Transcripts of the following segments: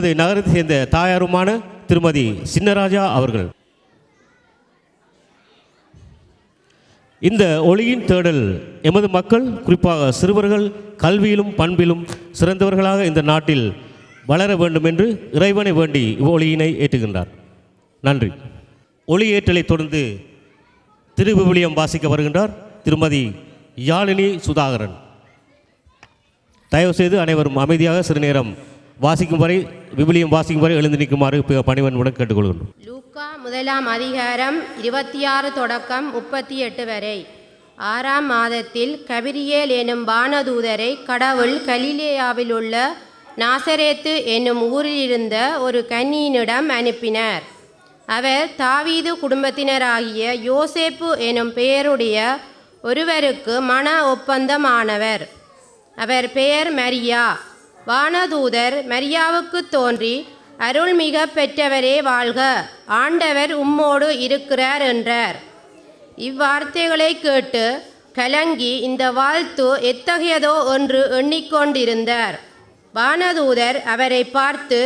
நகரத்தை சேர்ந்த தாயாருமான திருமதி சின்னராஜா அவர்கள். இந்த ஒளியின் தேடல் எமது மக்கள் குறிப்பாக சிறுவர்கள் கல்வியிலும் பண்பிலும் சிறந்தவர்களாக இந்த நாட்டில் வளர வேண்டும் என்று இறைவனை வேண்டி இவ்வொளியினை ஏற்றுகின்றார். நன்றி. ஒளி ஏற்றலை தொடர்ந்து திருவிவிலியம் வாசிக்க வருகின்றார் திருமதி யாழினி சுதாகரன். தயவுசெய்து அனைவரும் அமைதியாக சிறுநேரம் நேரம் வாசிக்கும் வரை விபிலியம் வாசிக்கும் வரை எழுந்து நிற்குமாறு பணிவன்புடன் கேட்டுக்கொள்கிறோம். லூக்கா முதலாம் அதிகாரம் இருபத்தி ஆறு தொடக்கம் முப்பத்தி எட்டு வரை. ஆறாம் மாதத்தில் கபிரியேல் எனும் வானதூதரை கடவுள் கலிலேயாவில் உள்ள நாசரேத்து என்னும் ஊரில் இருந்த ஒரு கன்னியினிடம் அனுப்பினார். அவர் தாவீது குடும்பத்தினராகிய யோசேப்பு எனும் பெயருடைய ஒருவருக்கு மன ஒப்பந்தமானவர். அவர் பெயர் மரியா. வானதூதர் மரியாவுக்கு தோன்றி அருள்மிக பெற்றவரே வாழ்க ஆண்டவர் உம்மோடு இருக்கிறார் என்றார். இவ்வார்த்தைகளை கேட்டு கலங்கி இந்த வாழ்த்து எத்தகையதோ என்று எண்ணிக்கொண்டிருந்தார். வானதூதர் அவரை பார்த்து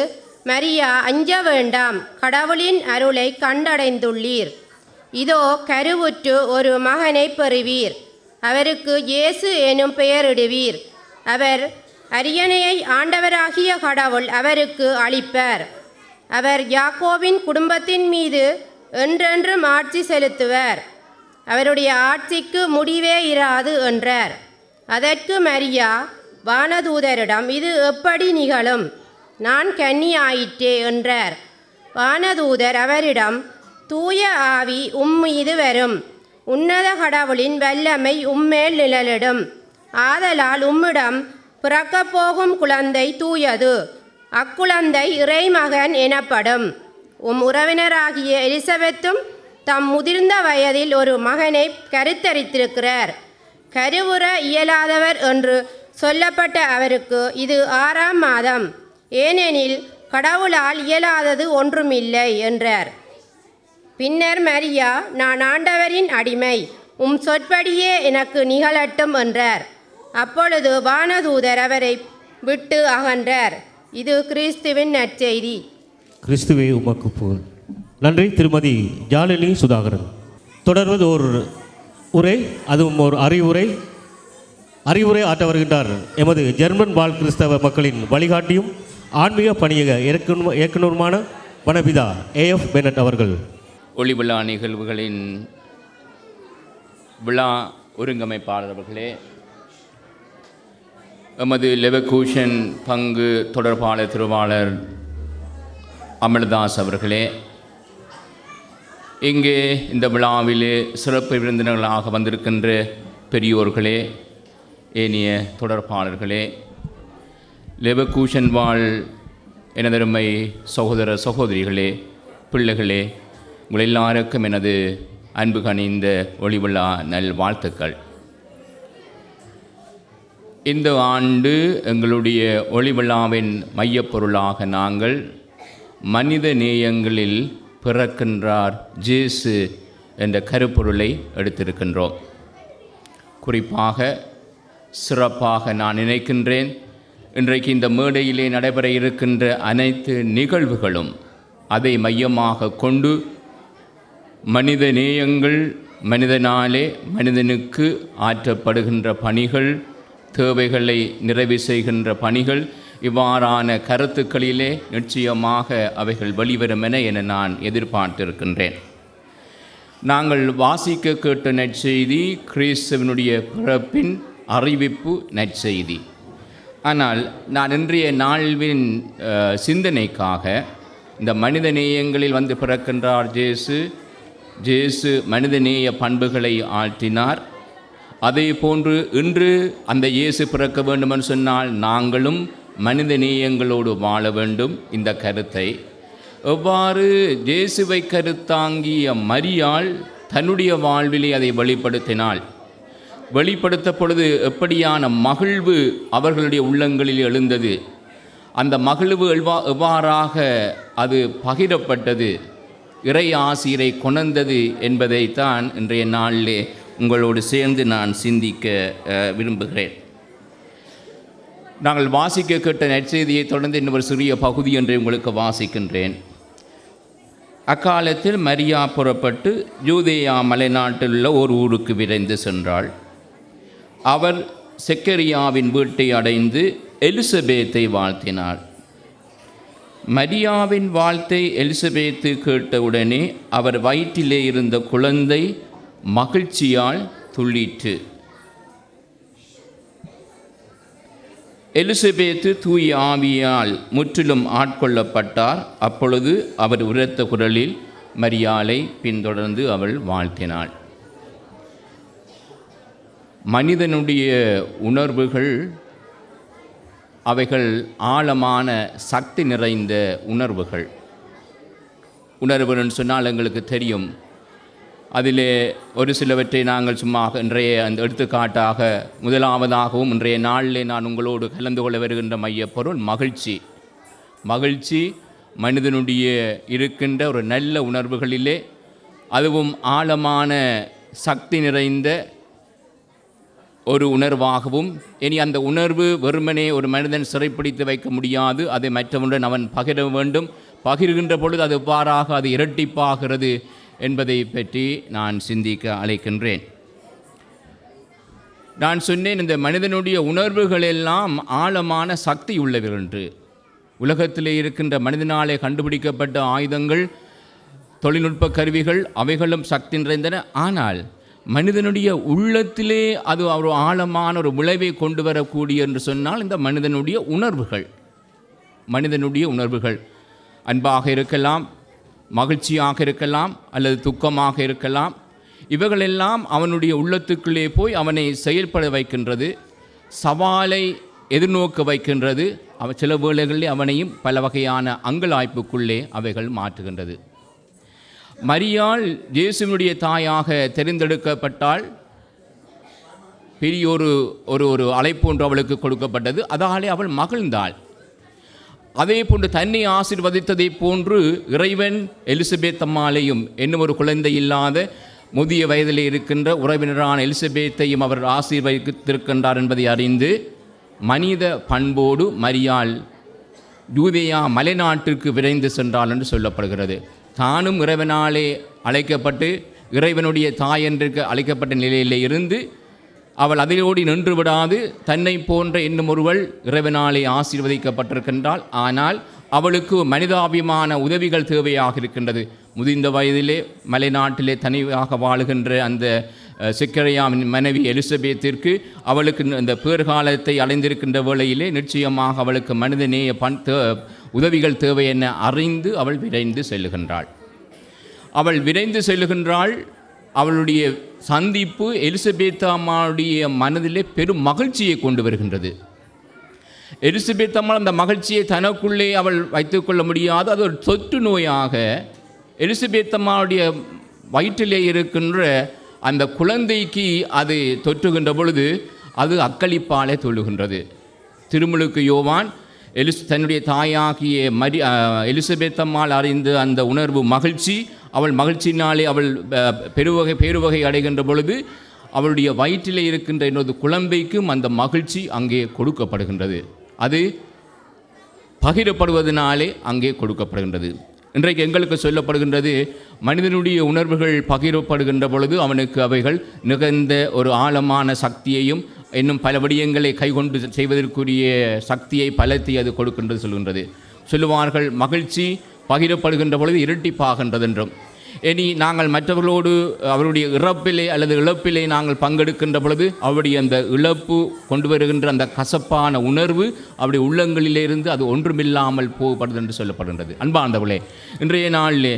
மரியா அஞ்ச வேண்டாம் கடவுளின் அருளை கண்டடைந்துள்ளீர். இதோ கருவுற்று ஒரு மகனை பெறுவீர். அவருக்கு இயேசு எனும் பெயரிடுவீர். அவர் அரியணையை ஆண்டவராகிய கடவுள் அவருக்கு அளிப்பர். அவர் யாக்கோவின் குடும்பத்தின் மீது என்றென்றும் ஆட்சி செலுத்துவர். அவருடைய ஆட்சிக்கு முடிவே இராது என்றார். அதற்கு மரியா வானதூதரிடம் இது எப்படி நிகழும்? நான் கன்னியாயிற்றே என்றார். வானதூதர் அவரிடம் தூய ஆவி உம் மீது வரும். உன்னத கடவுளின் வல்லமை உம்மேல் நிழலிடும். ஆதலால் உம்மிடம் பிறக்கப் போகும் குழந்தை தூயது. அக்குழந்தை இறைமகன் எனப்படும். உம் உறவினராகிய எலிசபெத்தும் தம் முதிர்ந்த வயதில் ஒரு மகனை கருத்தரித்திருக்கிறார். கருவுற இயலாதவர் என்று சொல்லப்பட்ட அவருக்கு இது ஆறாம் மாதம். ஏனெனில் கடவுளால் இயலாதது ஒன்றுமில்லை என்றார். பின்னர் மரியா நான் ஆண்டவரின் அடிமை உம் சொற்படியே எனக்கு நிகழட்டும் என்றார். அப்பொழுது வானதூதர் அவரை விட்டு அகன்றார். இது கிறிஸ்துவின் நற்செய்தி. கிறிஸ்துவே உமக்கு புகழ் நன்றி திருமதி ஜாலினி சுதாகரன். தொடர்வது ஒரு உரை அதுவும் ஒரு அறிவுரை. அறிவுரை ஆற்ற வருகின்றார் எமது ஜெர்மன் வாழ் கிறிஸ்தவ மக்களின் வழிகாட்டியும் ஆன்மீக பணியக இயக்குனர் இயக்குனருமான வனபிதா ஏஎஃப் பெனட் அவர்கள். ஒளி விழா நிகழ்வுகளின் விழா ஒருங்கமைப்பாளர் அவர்களே எமது லெவகூஷன் பங்கு தொடர்பாளர் திருவாளர் அமல்தாஸ் அவர்களே இங்கே இந்த விழாவிலே சிறப்பு விருந்தினர்களாக வந்திருக்கின்ற பெரியோர்களே ஏனைய தொடர்பாளர்களே லெவகூஷன் வாழ் எனதருமை சகோதர சகோதரிகளே பிள்ளைகளே உங்கள் எல்லாருக்கும் எனது அன்பு கணிந்த ஒளிவிழா நல் வாழ்த்துக்கள் இந்த ஆண்டு எங்களுடைய ஒளிவிழாவின் மையப்பொருளாக நாங்கள் மனித நேயங்களில் பிறக்கின்றார் ஜேசு என்ற கருப்பொருளை எடுத்திருக்கின்றோம். குறிப்பாக சிறப்பாக நான் நினைக்கின்றேன். இன்றைக்கு இந்த மேடையிலே நடைபெற இருக்கின்ற அனைத்து நிகழ்வுகளும் அதை மையமாக கொண்டு மனித நேயங்கள் மனிதனாலே மனிதனுக்கு ஆற்றப்படுகின்ற பணிகள் தேவைகளை நிறைவு செய்கின்ற பணிகள் இவ்வாறான கருத்துக்களிலே நிச்சயமாக அவைகள் வெளிவரும் என என நான் எதிர்பார்த்திருக்கின்றேன். நாங்கள் வாசிக்க கேட்ட நற்செய்தி கிறிஸ்துவனுடைய பிறப்பின் அறிவிப்பு நற்செய்தி. ஆனால் நான் இன்றைய நாள்வின் சிந்தனைக்காக இந்த மனித நேயங்களில் வந்து பிறக்கின்றார் ஜேசு. ஜேசு மனிதநேய பண்புகளை ஆற்றினார் அதே போன்று இன்று அந்த இயேசு பிறக்க வேண்டுமென்று சொன்னால் நாங்களும் மனித நேயங்களோடு வாழ வேண்டும் இந்த கருத்தை. எவ்வாறு இயேசுவை கருத்தாங்கிய மரியாள் தன்னுடைய வாழ்விலே அதை வெளிப்படுத்தினாள்? வெளிப்படுத்த பொழுது எப்படியான மகிழ்வு அவர்களுடைய உள்ளங்களில் எழுந்தது? அந்த மகிழ்வு எவ்வா எவ்வாறாக அது பகிரப்பட்டது? இறை ஆசிரை கொணர்ந்தது என்பதைத்தான் இன்றைய நாளிலே உங்களோடு சேர்ந்து நான் சிந்திக்க விரும்புகிறேன். நாங்கள் வாசிக்க கேட்ட நற்செய்தியை தொடர்ந்து இன்னொரு சிறிய பகுதி என்று உங்களுக்கு வாசிக்கின்றேன். அக்காலத்தில் மரியா புறப்பட்டு ஜூதேயா மலைநாட்டில் உள்ள ஒரு ஊருக்கு விரைந்து சென்றாள். அவர் செக்கரியாவின் வீட்டை அடைந்து எலிசபேத்தை வாழ்த்தினார். மரியாவின் வாழ்த்தை எலிசபேத்து கேட்டவுடனே அவர் வயிற்றிலே இருந்த குழந்தை மகிழ்ச்சியால் துள்ளிற்று. எலிசபேத்து தூய ஆவியால் முற்றிலும் ஆட்கொள்ளப்பட்டார். அப்பொழுது அவர் உரத்த குரலில் மரியாலை பின்தொடர்ந்து அவள் வாழ்த்தினாள். மனிதனுடைய உணர்வுகள் அவைகள் ஆழமான சக்தி நிறைந்த உணர்வுகள். உணர்வுன்னு சொன்னால் எங்களுக்கு தெரியும். அதிலே ஒரு சிலவற்றை நாங்கள் சும்மா இன்றைய அந்த எடுத்துக்காட்டாக முதலாவதாகவும் இன்றைய நாளிலே நான் உங்களோடு கலந்து கொள்ள வருகின்ற மையப்பொருள் மகிழ்ச்சி. மகிழ்ச்சி மனிதனுடைய இருக்கின்ற ஒரு நல்ல உணர்வுகளிலே அதுவும் ஆழமான சக்தி நிறைந்த ஒரு உணர்வாகவும் இனி அந்த உணர்வு வெறுமனே ஒரு மனிதன் சிறைப்பிடித்து வைக்க முடியாது அதை மற்றவனுடன் அவன் பகிர வேண்டும். பகிர்கின்ற பொழுது அது எவ்வாறாக அது இரட்டிப்பாகிறது என்பதை பற்றி நான் சிந்திக்க அழைக்கின்றேன். நான் சொன்னேன் இந்த மனிதனுடைய உணர்வுகள் எல்லாம் ஆழமான சக்தி உள்ளவர் என்று. உலகத்திலே இருக்கின்ற மனிதனாலே கண்டுபிடிக்கப்பட்ட ஆயுதங்கள் தொழில்நுட்ப கருவிகள் அவைகளும் சக்தி நிறைந்தன. ஆனால் மனிதனுடைய உள்ளத்திலே அது ஒரு ஆழமான ஒரு விளைவை கொண்டு வரக்கூடிய என்று சொன்னால் இந்த மனிதனுடைய உணர்வுகள் மனிதனுடைய உணர்வுகள் அன்பாக இருக்கலாம். மகிழ்ச்சியாக இருக்கலாம் அல்லது துக்கமாக இருக்கலாம். இவைகளெல்லாம் அவனுடைய உள்ளத்துக்குள்ளே போய் அவனை செயல்பட வைக்கின்றது. சவாலை எதிர்நோக்க வைக்கின்றது. அவ சில வேளைகளில் அவனையும் பல வகையான அங்கலாய்ப்புக்குள்ளே அவைகள் மாற்றுகின்றது. மரியாள் இயேசுவினுடைய தாயாக தெரிந்தெடுக்கப்பட்டால் பெரிய ஒரு ஒரு ஒரு அழைப்பு ஒன்று அவளுக்கு கொடுக்கப்பட்டது. அதாலே அவள் மகிழ்ந்தாள். அதே போன்று தன்னை ஆசிர்வதித்ததை போன்று இறைவன் எலிசபெத் அம்மாலையும் என்னும் ஒரு குழந்தை இல்லாத முதிய வயதில் இருக்கின்ற உறவினரான எலிசபெத்தையும் அவர் ஆசீர்வதித்திருக்கின்றார் என்பதை அறிந்து மனித பண்போடு மரியாள் யூதேயா மலைநாட்டிற்கு விரைந்து சென்றாள் என்று சொல்லப்படுகிறது. தானும் இறைவனாலே அழைக்கப்பட்டு இறைவனுடைய தாய் என்று அழைக்கப்பட்ட நிலையிலே இருந்து அவள் அதிலோடி நின்று விடாது தன்னை போன்ற இன்னும் ஒருவள் இறைவனாலே ஆசீர்வதிக்கப்பட்டிருக்கின்றாள். ஆனால் அவளுக்கு மனிதாபிமான உதவிகள் தேவையாக இருக்கின்றது. முதிர்ந்த வயதிலே மலைநாட்டிலே தனியாக வாழுகின்ற அந்த சிக்கரையாவின் மனைவி எலிசபெத்திற்கு அவளுக்கு இந்த பேர்காலத்தை அடைந்திருக்கின்ற வேளையிலே நிச்சயமாக அவளுக்கு மனிதநேய பண் தே உதவிகள் தேவை என அறிந்து அவள் விரைந்து செல்லுகின்றாள். அவள் விரைந்து செல்லுகின்றாள். அவளுடைய சந்திப்பு எலிசபெத் அம்மாவுடைய மனதிலே பெரும் மகிழ்ச்சியை கொண்டு வருகின்றது. எலிசபெத் அம்மா அந்த மகிழ்ச்சியை தனக்குள்ளே அவள் வைத்துக்கொள்ள முடியாது. அது ஒரு தொற்று நோயாக எலிசபெத் அம்மாவுடைய வயிற்றிலே இருக்கின்ற அந்த குழந்தைக்கு அது தொற்றுகின்ற பொழுது அது அக்களிப்பாலே தொழுகின்றது. திருமுழுக்கு யோவான் எலிஸ் தன்னுடைய தாயாகிய மரி எலிசபெத் அம்மாள் அறிந்து அந்த உணர்வு மகிழ்ச்சி. அவள் மகிழ்ச்சியினாலே அவள் பெருவகை பேருவகை அடைகின்ற பொழுது அவளுடைய வயிற்றிலே இருக்கின்ற இன்னொரு குழந்தைக்கும் அந்த மகிழ்ச்சி அங்கே கொடுக்கப்படுகின்றது. அது பகிரப்படுவதனாலே அங்கே கொடுக்கப்படுகின்றது. இன்றைக்கு எங்களுக்கு சொல்லப்படுகின்றது மனிதனுடைய உணர்வுகள் பகிரப்படுகின்ற பொழுது அவனுக்கு அவைகள் நிகழ்ந்த ஒரு ஆழமான சக்தியையும் இன்னும் பல விடயங்களை கைகொண்டு செய்வதற்குரிய சக்தியை பலத்தை அது கொடுக்கின்றது சொல்கின்றது. சொல்லுவார்கள் மகிழ்ச்சி பகிரப்படுகின்ற பொழுது இரட்டிப்பாகின்றது என்றும் இனி நாங்கள் மற்றவர்களோடு அவருடைய இறப்பிலே அல்லது இழப்பிலே நாங்கள் பங்கெடுக்கின்ற பொழுது அவருடைய அந்த இழப்பு கொண்டு வருகின்ற அந்த கசப்பான உணர்வு அவருடைய உள்ளங்களிலிருந்து அது ஒன்றுமில்லாமல் போகப்படுது என்று சொல்லப்படுகின்றது. அன்பார்ந்தவர்களே இன்றைய நாளிலே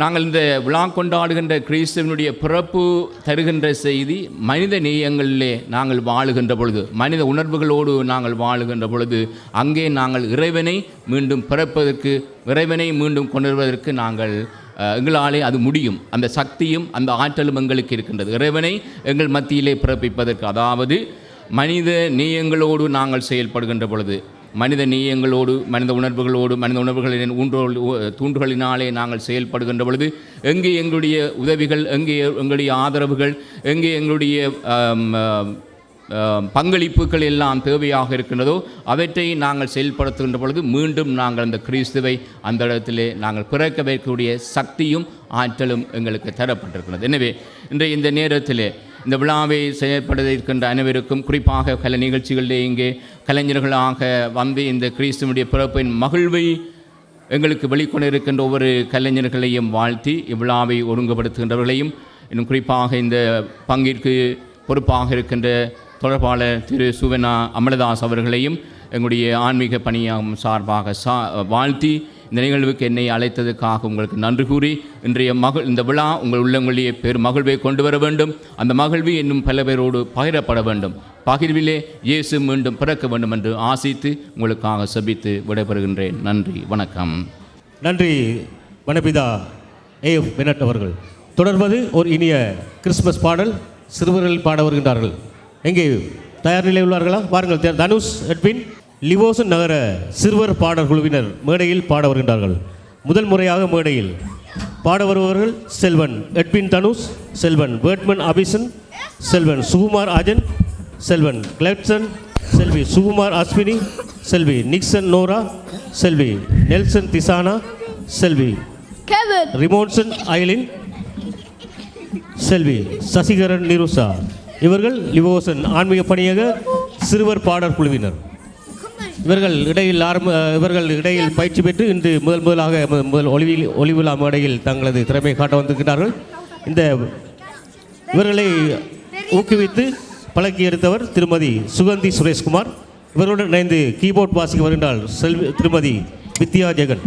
நாங்கள் இந்த விழா கொண்டாடுகின்ற கிறிஸ்துவனுடைய பிறப்பு தருகின்ற செய்தி மனித நேயங்களிலே நாங்கள் வாழுகின்ற பொழுது மனித உணர்வுகளோடு நாங்கள் வாழுகின்ற பொழுது அங்கே நாங்கள் இறைவனை மீண்டும் பிறப்பதற்கு இறைவனை மீண்டும் கொண்டுவதற்கு நாங்கள் எங்களாலே அது முடியும். அந்த சக்தியும் அந்த ஆற்றலும் எங்களுக்கு இருக்கின்றது. இறைவனை எங்கள் மத்தியிலே பிறப்பிப்பதற்கு. அதாவது மனித நேயங்களோடு நாங்கள் செயல்படுகின்ற பொழுது மனித நீயங்களோடு மனித உணர்வுகளோடு மனித உணர்வுகளின் ஊன்றோல் தூண்டுகளினாலே நாங்கள் செயல்படுகின்ற பொழுது எங்கே எங்களுடைய உதவிகள் எங்கே எங்களுடைய ஆதரவுகள் எங்கே எங்களுடைய பங்களிப்புகள் எல்லாம் தேவையாக இருக்கின்றதோ அவற்றை நாங்கள் செயல்படுத்துகின்ற பொழுது மீண்டும் நாங்கள் அந்த கிறிஸ்துவை அந்த இடத்திலே நாங்கள் பிறக்க வைக்கக்கூடிய சக்தியும் ஆற்றலும் எங்களுக்கு தரப்பட்டிருக்கிறது. எனவே இன்றைய இந்த நேரத்திலே இந்த விழாவை செயற்பட இருக்கின்ற அனைவருக்கும் குறிப்பாக கலை நிகழ்ச்சிகளிலே இங்கே கலைஞர்களாக வந்து இந்த கிறிஸ்துவனுடைய பிறப்பின் மகிழ்வை எங்களுக்கு வெளிக்கொண்டு இருக்கின்ற ஒவ்வொரு கலைஞர்களையும் வாழ்த்தி இவ்விழாவை ஒழுங்குபடுத்துகின்றவர்களையும் இன்னும் குறிப்பாக இந்த பங்கிற்கு பொறுப்பாக இருக்கின்ற தொடர்பாளர் திரு சுவனா அமலதாஸ் அவர்களையும் எங்களுடைய ஆன்மீக பணியாகும் சார்பாக சா வாழ்த்தி இந்த நிகழ்வுக்கு என்னை அழைத்ததுக்காக உங்களுக்கு நன்றி கூறி இன்றைய மகள் இந்த விழா உங்கள் உள்ளங்களிலே பெரு மகிழ்வை கொண்டு வர வேண்டும். அந்த மகிழ்வு இன்னும் பல பேரோடு பகிரப்பட வேண்டும். பகிர்விலே இயேசு மீண்டும் பிறக்க வேண்டும் என்று ஆசித்து உங்களுக்காக செபித்து விடைபெறுகின்றேன். நன்றி வணக்கம். நன்றி வனபிதா ஏஎஃப் பெனட் அவர்கள். தொடர்வது ஒரு இனிய கிறிஸ்மஸ் பாடல் சிறுவர்கள் பாட வருகின்றார்கள். எங்கே தயார் நிலை உள்ளார்களா? பாருங்கள் தனுஷ் எட்வின். லிவோசன் நகர சிறுவர் பாடல் குழுவினர் மேடையில் பாட வருகின்றார்கள். முதல் முறையாக மேடையில் பாட வருபவர்கள் செல்வன் எட்வின் தனுஷ் செல்வன் வேட்மன் அபிசன் செல்வன் சுகுமார் அஜன் செல்வன் கிளப்சன் செல்வி சுகுமார் அஸ்வினி செல்வி நிக்சன் நோரா செல்வி நெல்சன் திசானா செல்வி. ரிமோன்சன் ஐலின் செல்வி சசிகரன் நிருசா இவர்கள் லிவோசன் ஆன்மீக பணியக சிறுவர் பாடற் குழுவினர். இவர்கள் இடையில் ஆரம்ப இவர்கள் இடையில் பயிற்சி பெற்று இன்று முதல் முதலாக முதல் ஒளிவில் ஒளிவிழா மேடையில் தங்களது திறமையை காட்ட வந்திருக்கிறார்கள். இந்த இவர்களை ஊக்குவித்து பழக்கி எடுத்தவர் திருமதி சுகந்தி சுரேஷ்குமார். இவருடன் இணைந்து கீபோர்ட் வாசிக்க வருகின்றார் செல்வி திருமதி வித்யா ஜெகன்.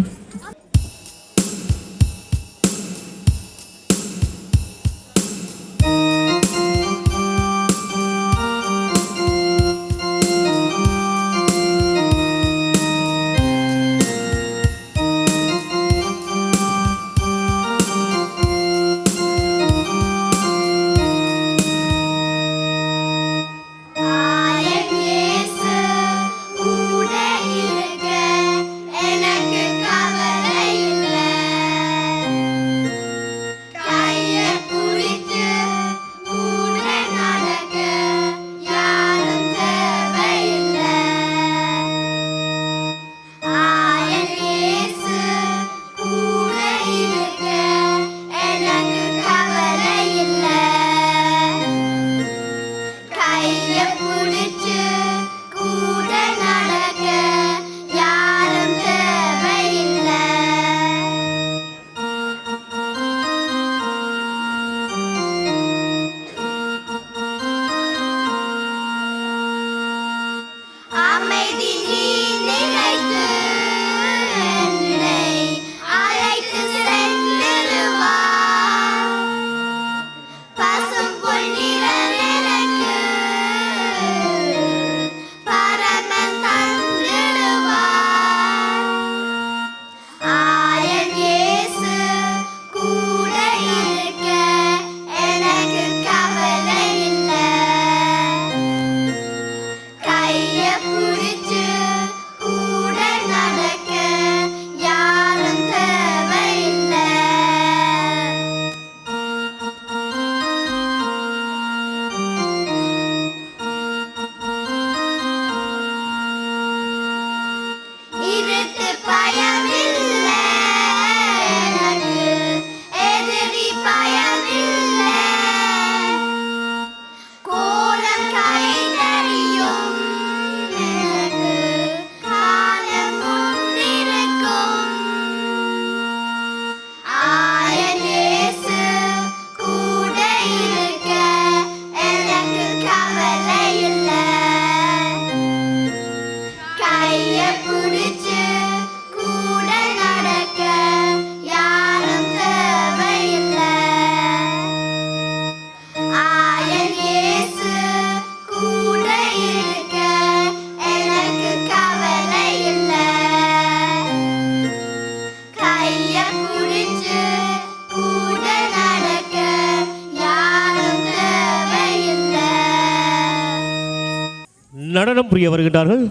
நடனம் புரிய வருகின்றார்கள்.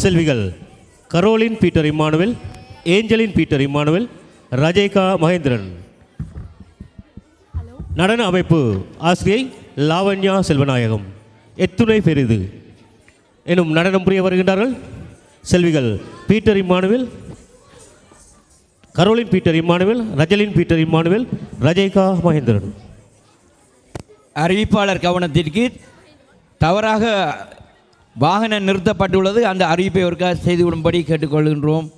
செல்விகள் Caroline Peter Emmanuel Angeline Peter Emmanuel Rajeka Mahendran. நடன அமைப்பு ஆசிரியை லாவண்யா செல்வநாயகம். எத்துணை பெரிது எனும் நடனம் புரிய வருகின்றார்கள். செல்விகள் Peter Emmanuel Caroline Peter Emmanuel ரஜலின் Peter Emmanuel ரஜைகா மகேந்திரன். அறிவிப்பாளர் கவனத்திற்கு தவறாக வாகனம் நிறுத்தப்பட்டுள்ளது. அந்த அறிவிப்பை ஒருக்கா செய்துவிடும்படி கேட்டுக்கொள்கின்றோம்.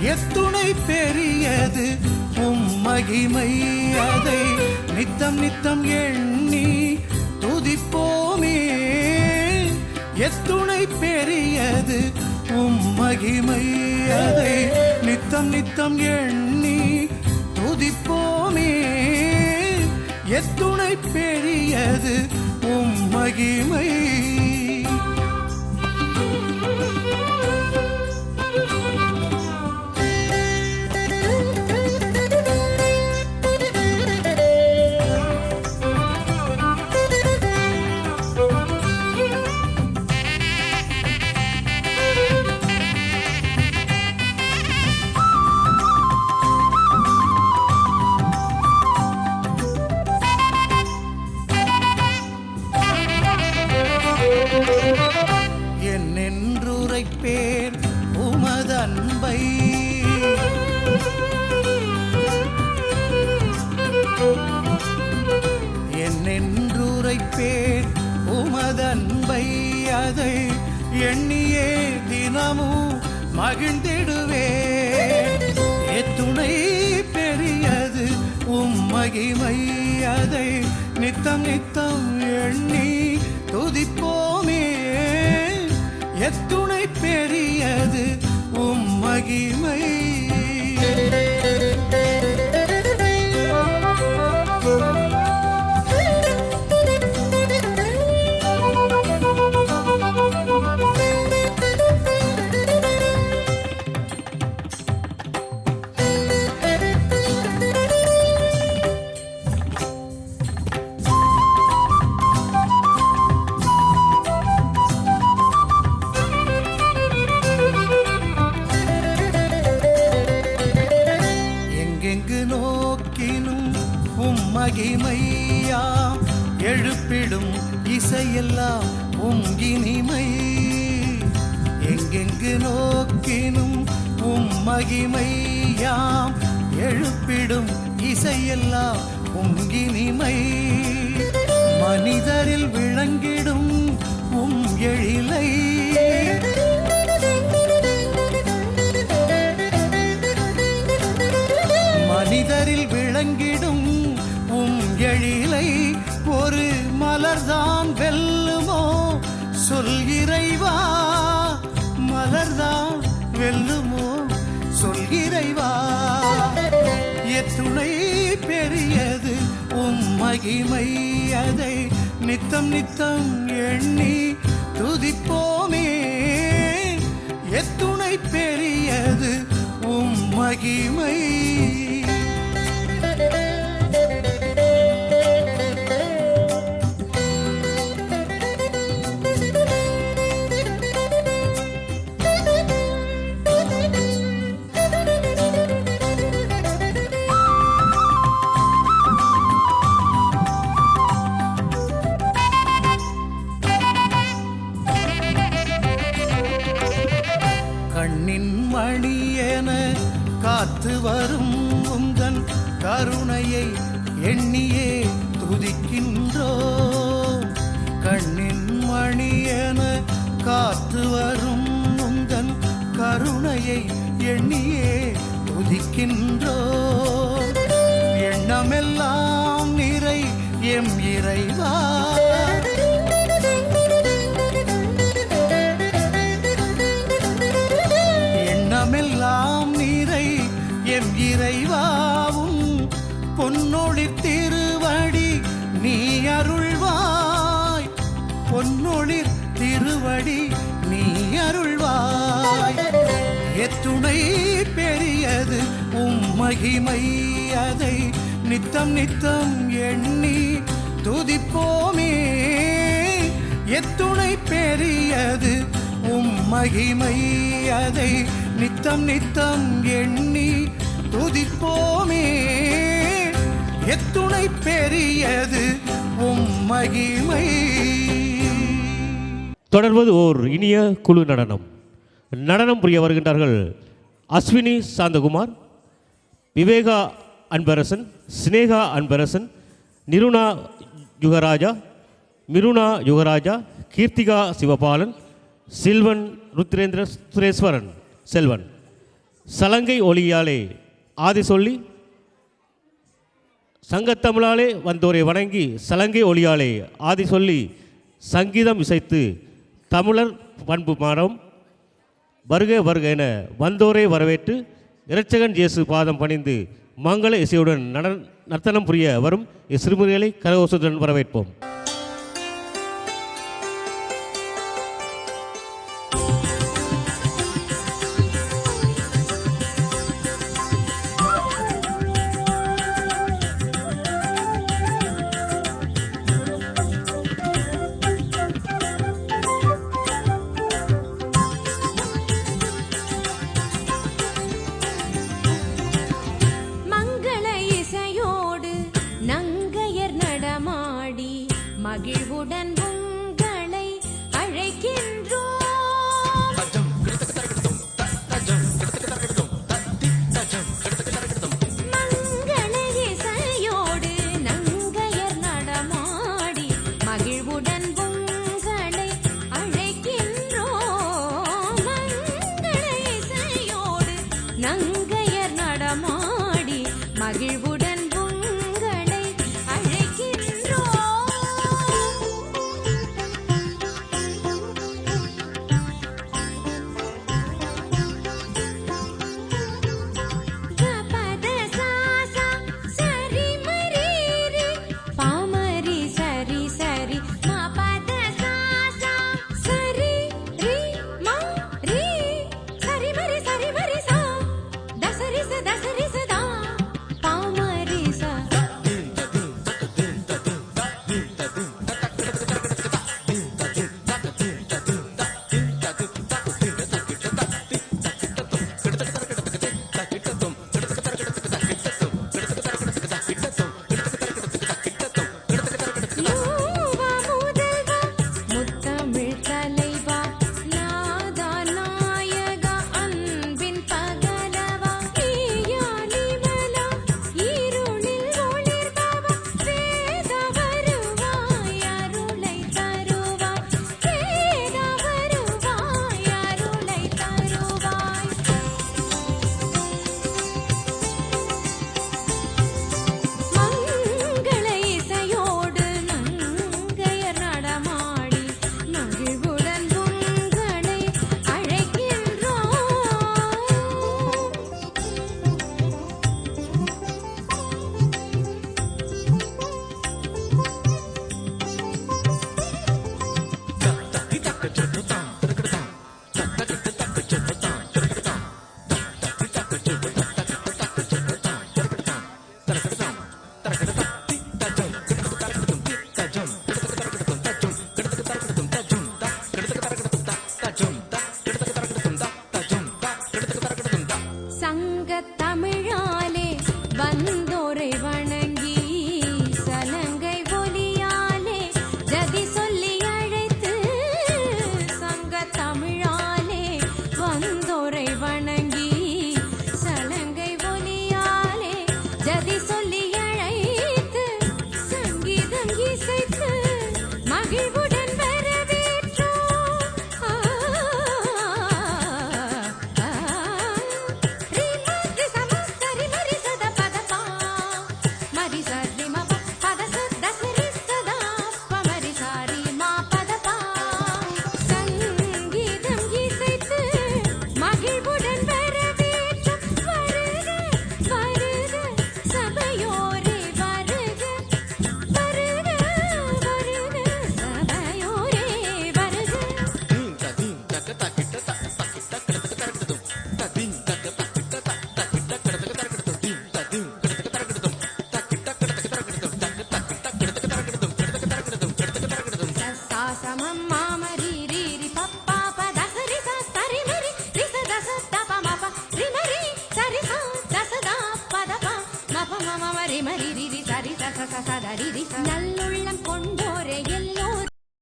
எத்துணை பெரியது உம் மகிமை அதை நித்தம் நித்தம் எண்ணி துதிப்போமே. எத்துணை பெரியது உம் மகிமை அதை நித்தம் நித்தம் எண்ணி துதிப்போமே. எத்துணை பெரியது உம் மகிழ்ந்திடுவே மகிமை அதை நித்தம் நித்தம் எண்ணி துதிப்போமே. எத்துணை பெரியது உம் மகிமை. எம் இறைவாவும் பொன்னொளி திருவடி நீ அருள்வாய். பொன்னொளிர் திருவடி நீ அருள்வாய். எத்துணை பெரியது உம் மகிமை அதை நித்தம் நித்தம் எண்ணி துதிப்போமே. எத்துணை பெரியது உம் மகிமை அதை நித்தம் நித்தம் எண்ணி துதிப்போமே. எத்துணை பெரியது உம் மகிமை. தொடர்வது ஓர் இனிய குழு நடனம். நடனம் புரிய வருகின்றார்கள் அஸ்வினி சாந்தகுமார் விவேகா அன்பரசன் சினேகா அன்பரசன் நிருணா யுகராஜா மிருணா யுகராஜா கீர்த்திகா சிவபாலன் சில்வன் ருத்ரேந்திர சுரேஸ்வரன் செல்வன். சலங்கை ஒளியாலே ஆதி சொல்லி சங்கத்தமிழாலே வந்தோரை வணங்கி சலங்கை ஒளியாலே ஆதி சொல்லி சங்கீதம் இசைத்து தமிழர் பண்பு மாறம் வருக வருக என வந்தோரை வரவேற்று இரட்சகன் இயேசு பாதம் பணிந்து மங்கள இசையுடன் நட நர்த்தனம் புரிய வரும் இச்சிறுமுறைகளை கரகோசத்துடன் வரவேற்போம்.